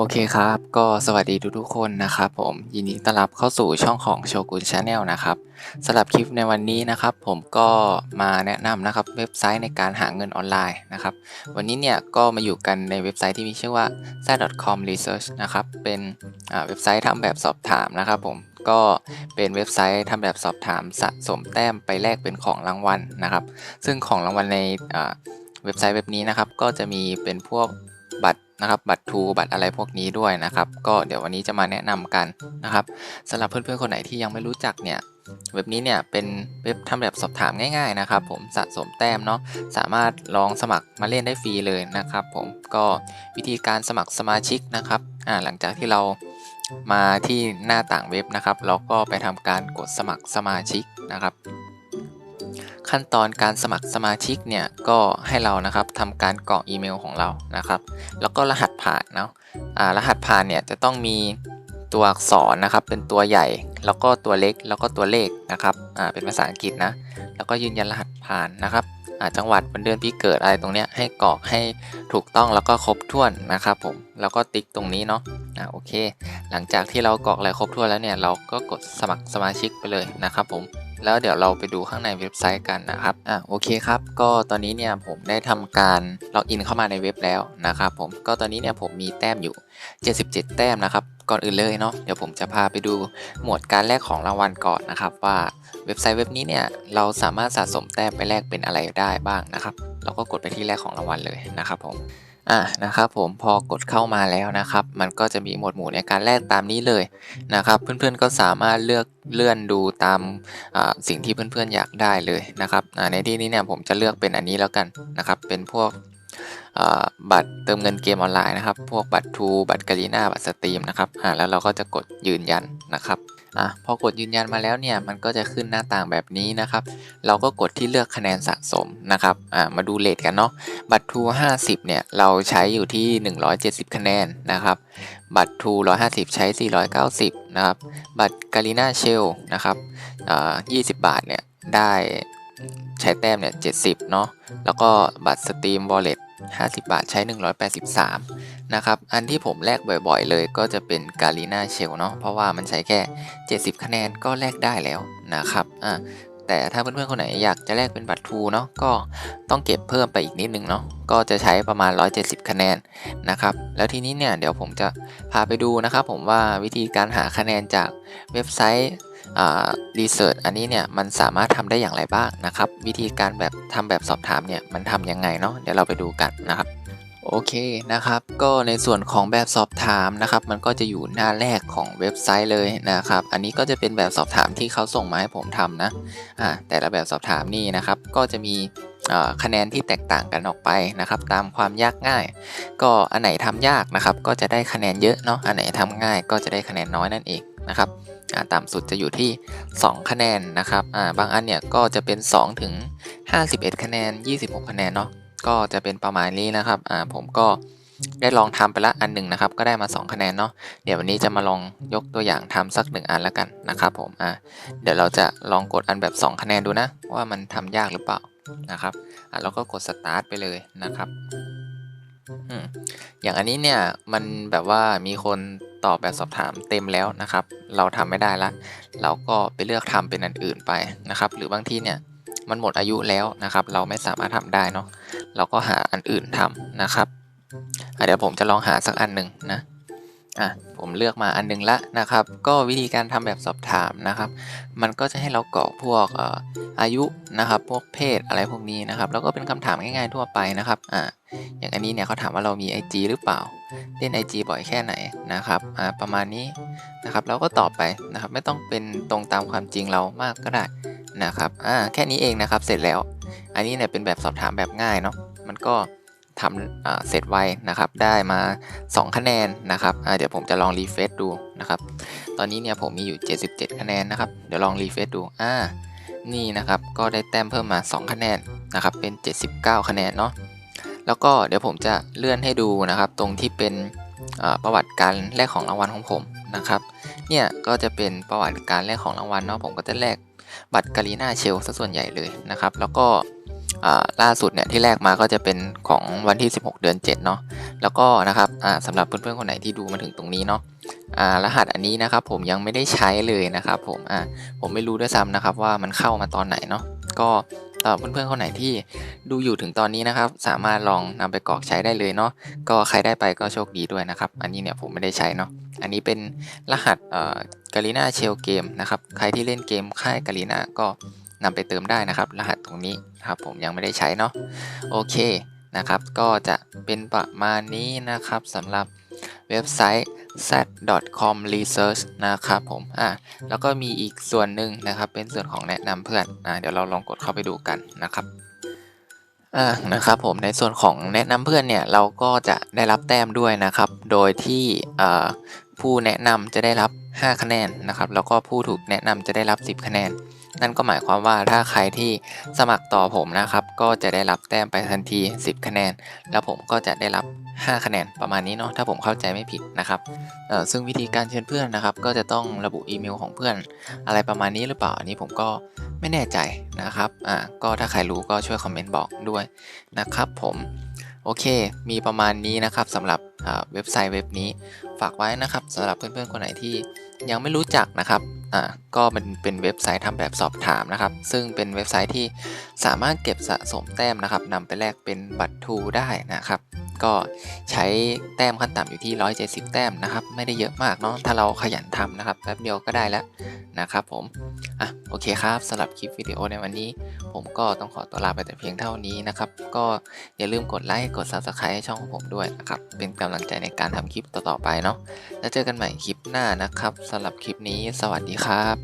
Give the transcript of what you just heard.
โอเคครับ ก็สวัสดีทุกๆคนนะครับผมยินดีต้อนรับเข้าสู่ช่องของโชกุนชาแนลนะครับสำหรับคลิปในวันนี้นะครับ ผมก็มาแนะนำนะครับเว็บไซต์ในการหาเงินออนไลน์นะครับ วันนี้เนี่ยก็มาอยู่กันในเว็บไซต์ที่มีชื่อว่า s a c o m research นะครับ เป็นอ่าเว็บไซต์ทำแบบสอบถามนะครับผมก็เป็นเว็บไซต์ทำแบบสอบถามสะสมแต้มไปแลกเป็นของรางวัลนะครับ ซึ่งของรางวัลในอ่าเว็บไซต์เว็บนี้นะครับ ก็จะมีเป็นพวก นะครับบัตรทูบัตรอะไรพวกนี้ด้วยนะครับ ก็เดี๋ยววันนี้จะมาแนะนำกันนะครับสำหรับเพื่อนๆคนไหนที่ยังไม่รู้จักเนี่ยเว็บนี้เนี่ยเป็นเว็บทำแบบสอบถามง่ายๆนะครับ ผมสะสมแต้มเนาะสามารถลองสมัครมาเล่นได้ฟรีเลยนะครับ ผมก็วิธีการสมัครสมาชิกนะครับอ่าหลังจากที่เรามาที่หน้าต่างเว็บนะครับ เราก็ไปทำการกดสมัครสมาชิกนะครับ ขั้นตอนการสมัครสมาชิกเนี่ยก็ให้เรานะครับทำการกรอกอีเมลของเรานะครับ แล้วก็รหัสผ่านเนาะรหัสผ่านเนี่ยจะต้องมีตัวอักษรนะครับ เป็นตัวใหญ่แล้วก็ตัวเล็กแล้วก็ตัวเลขนะครับเป็นภาษาอังกฤษนะแล้วก็ยืนยันรหัสผ่านนะครับจังหวัดวันเดือนปีเกิดอะไรตรงเนี้ยให้กรอกให้ถูกต้องแล้วก็ครบถ้วนนะครับผมแล้วก็ติ๊กตรงนี้เนาะอ่าโอเค หลังจากที่เรากรอกอะไรครบถ้วนแล้วเนี่ยเราก็กดสมัครสมาชิกไปเลยนะครับผม แล้วเดี๋ยวเราไปดูข้างในเว็บไซต์กันนะครับอะโอเคครับ ก็ตอนนี้เนี่ยผมได้ทำการล็อกอินเข้ามาในเว็บแล้วนะครับผมก็ตอนนี้เนี่ยผมมีแต้มอยู่ 77 แต้มนะครับก่อนอื่นเลยเนาะเดี๋ยวผมจะพาไปดูหมวดการแลกของรางวัลก่อนนะครับ ว่าเว็บไซต์เว็บนี้เนี่ยเราสามารถสะสมแต้มไปแลกเป็นอะไรได้บ้างนะครับ เราก็กดไปที่แลกของรางวัลเลยนะครับผม อะนะครับผมพอกดเข้ามาแล้วนะครับ มันก็จะมีหมวดหมู่ในการแลกตามนี้เลยนะครับ เพื่อนๆก็สามารถเลือกเลื่อนดูตามสิ่งที่เพื่อนๆอยากได้เลยนะครับในที่นี้เนี่ยผมจะเลือกเป็นอันนี้แล้วกันนะครับ เป็นพวกบัตรเติมเงินเกมออนไลน์นะครับ พวกบัตรทูบัตรกาลีนาบัตรสตรีมนะครับอ่าแล้วเราก็จะกดยืนยันนะครับ อะพอกดยืนยันมาแล้วเนี่ยมันก็จะขึ้นหน้าต่างแบบนี้นะครับ เราก็กดที่เลือกคะแนนสะสมนะครับอ่ามาดูเลทกันเนาะบัตรทู50 เนี่ยเราใช้อยู่ที่ 170 คะแนนนะครับ บัตรทู150 ใช้ 490 นะครับ บัตรกาลิน่าเชลนะครับอ่า20 บาทเนี่ยได้ใช้แต้มเนี่ย 70 เนาะแล้วก็บัตรสตรีมวอลเล็ต50 บาทใช้ 183 นะครับ อันที่ผมแลกบ่อยๆ เลยก็จะเป็นกาลิน่าเชลเนาะ เพราะว่ามันใช้แค่ 70 คะแนนก็แลกได้แล้วนะครับ อ่า แต่ถ้าเพื่อนๆ คนไหนอยากจะแลกเป็นบัตรทูเนาะ ก็ต้องเก็บเพิ่มไปอีกนิดนึงเนาะ ก็จะใช้ประมาณ 170 คะแนนนะครับ แล้วทีนี้เนี่ยเดี๋ยวผมจะพาไปดูนะครับผมว่าวิธีการหาคะแนนจากเว็บไซต์อ่ารีเสิร์ชอันนี้เนี่ยมันสามารถทำได้อย่างไรบ้างนะครับ วิธีการแบบทำแบบสอบถามเนี่ยมันทำยังไงเนาะเดี๋ยวเราไปดูกันนะครับ โอเคนะครับ ก็ในส่วนของแบบสอบถามนะครับ มันก็จะอยู่หน้าแรกของเว็บไซต์เลยนะครับ อันนี้ก็จะเป็นแบบสอบถามที่เขาส่งมาให้ผมทำนะอ่าแต่ละแบบสอบถามนี่นะครับ ก็จะมีคะแนนที่แตกต่างกันออกไปนะครับ ตามความยากง่าย ก็อันไหนทำยากนะครับ ก็จะได้คะแนนเยอะเนาะอันไหนทำง่ายก็จะได้คะแนนน้อยนั่นเองนะครับต่ำสุดจะอยู่ที่ 2 คะแนนนะครับบางอันเนี่ยก็จะเป็น2ถึง51 คะแนน 26 คะแนนเนาะ ก็จะเป็นประมาณนี้นะครับอ่าผมก็ได้ลองทำไปละอันหนึ่งนะครับ ก็ได้มา 2 คะแนนเนาะเดี๋ยววันนี้จะมาลองยกตัวอย่างทำสักหนึ่งอันแล้วกันนะครับผมอ่าเดี๋ยวเราจะลองกดอันแบบ 2 คะแนนดูนะ ว่ามันทำยากหรือเปล่านะครับอ่าเราก็กดสตาร์ทไปเลยนะครับอืมอย่างอันนี้เนี่ยมันแบบว่ามีคนตอบแบบสอบถามเต็มแล้วนะครับ เราทำไม่ได้ละ เราก็ไปเลือกทำเป็นอันอื่นไปนะครับ หรือบางทีเนี่ยมันหมดอายุแล้วนะครับ เราไม่สามารถทำได้เนาะ เราก็หาอันอื่นทำนะครับเดี๋ยวผมจะลองหาสักอันหนึ่งนะอะผมเลือกมาอันหนึงละนะครับ ก็วิธีการทำแบบสอบถามนะครับ มันก็จะให้เรากรอกพวกเอ่ออายุนะครับ พวกเพศอะไรพวกนี้นะครับ แล้วก็เป็นคำถามง่ายๆทั่วไปนะครับอ่าอย่างอันนี้เนี่ยเขาถามว่าเรามี IG หรือเปล่า เล่น IG บ่อยแค่ไหนนะครับอ่าประมาณนี้นะครับเราก็ตอบไปนะครับ ไม่ต้องเป็นตรงตามความจริงเรามากก็ได้นะครับอ่าแค่นี้เองนะครับ เสร็จแล้ว อันนี้เนี่ยเป็นแบบสอบถามแบบง่ายเนาะ มันก็ทำเสร็จไวนะครับ ได้มา 2 คะแนนนะครับเดี๋ยวผมจะลองรีเฟซดูนะครับ ตอนนี้เนี่ยผมมีอยู่ 77 คะแนนนะครับ เดี๋ยวลองรีเฟซดู อ่า นี่นะครับ ก็ได้แต้มเพิ่มมา 2 คะแนนนะครับ เป็น 79 คะแนนเนาะ แล้วก็เดี๋ยวผมจะเลื่อนให้ดูนะครับ ตรงที่เป็นประวัติการแลกของรางวัลของผมนะครับ เนี่ยก็จะเป็นประวัติการแลกของรางวัลเนาะ ผมก็จะแลกบัตรกาลีนาเชลซะส่วนใหญ่เลยนะครับ แล้วก็ ล่าสุดเนี่ยที่แรกมาก็จะเป็นของวันที่ 16 เดือน 7 เนาะแล้วก็นะครับสำหรับเพื่อนๆคนไหนที่ดูมาถึงตรงนี้เนาะรหัสอันนี้นะครับผมยังไม่ได้ใช้เลยนะครับผมผมไม่รู้ด้วยซ้ำนะครับว่ามันเข้ามาตอนไหนเนาะก็สำหรับเพื่อนๆคนไหนที่ดูอยู่ถึงตอนนี้นะครับ สามารถลองนำไปกรอกใช้ได้เลยเนาะก็ใครได้ไปก็โชคดีด้วยนะครับ อันนี้เนี่ยผมไม่ได้ใช้เนาะอันนี้เป็นรหัสเอ่อกาลิน่าเชลเกมนะครับใครที่เล่นเกมค่ายกาลิน่าก็ นำไปเติมได้นะครับ รหัสตรงนี้นะครับผมยังไม่ได้ใช้เนาะโอเคนะครับ ก็จะเป็นประมาณนี้นะครับสำหรับเว็บไซต์ z.com research นะครับผมอะแล้วก็มีอีกส่วนหนึ่งนะครับ เป็นส่วนของแนะนำเพื่อนอะเดี๋ยวเราลองกดเข้าไปดูกันนะครับอ่านะครับผมในส่วนของแนะนำเพื่อนเนี่ยเราก็จะได้รับแต้มด้วยนะครับ โดยที่ผู้แนะนำจะได้รับ 5 คะแนนนะครับ แล้วก็ผู้ถูกแนะนำจะได้รับ 10 คะแนน นั่นก็หมายความว่าถ้าใครที่สมัครต่อผมนะครับ ก็จะได้รับแต้มไปทันที 10 คะแนน แล้วผมก็จะได้รับ 5 คะแนนประมาณนี้เนาะถ้าผมเข้าใจไม่ผิดนะครับเออซึ่งวิธีการเชิญเพื่อนนะครับ ก็จะต้องระบุอีเมลของเพื่อน อะไรประมาณนี้หรือเปล่าอันนี้ผมก็ไม่แน่ใจนะครับอ่าก็ถ้าใครรู้ก็ช่วยคอมเมนต์บอกด้วยนะครับผมโอเค มีประมาณนี้นะครับสำหรับอ่าเว็บไซต์เว็บนี้ ฝากไว้นะครับสำหรับเพื่อนๆคนไหนที่ยังไม่รู้จักนะครับ อ่าก็มันเป็นเว็บไซต์ทำแบบสอบถามนะครับ ซึ่งเป็นเว็บไซต์ที่สามารถเก็บสะสมแต้มนะครับนำไปแลกเป็นบัตรทูได้นะครับ ก็ใช้แต้มขั้นต่ำอยู่ที่ 170 แต้มนะครับ ไม่ได้เยอะมากเนาะถ้าเราขยันทำนะครับแป๊บเดียวก็ได้แล้วนะครับผมอะโอเคครับสำหรับคลิปวิดีโอในวันนี้ ผมก็ต้องขอตัวลาไปแต่เพียงเท่านี้นะครับ ก็อย่าลืมกดไลค์กด Subscribe ให้ช่องของผมด้วยนะครับเป็นกำลังใจในการทำคลิปต่อๆไปเนาะแล้วเจอกันใหม่คลิปหน้านะครับสำหรับคลิปนี้ สวัสดีครับ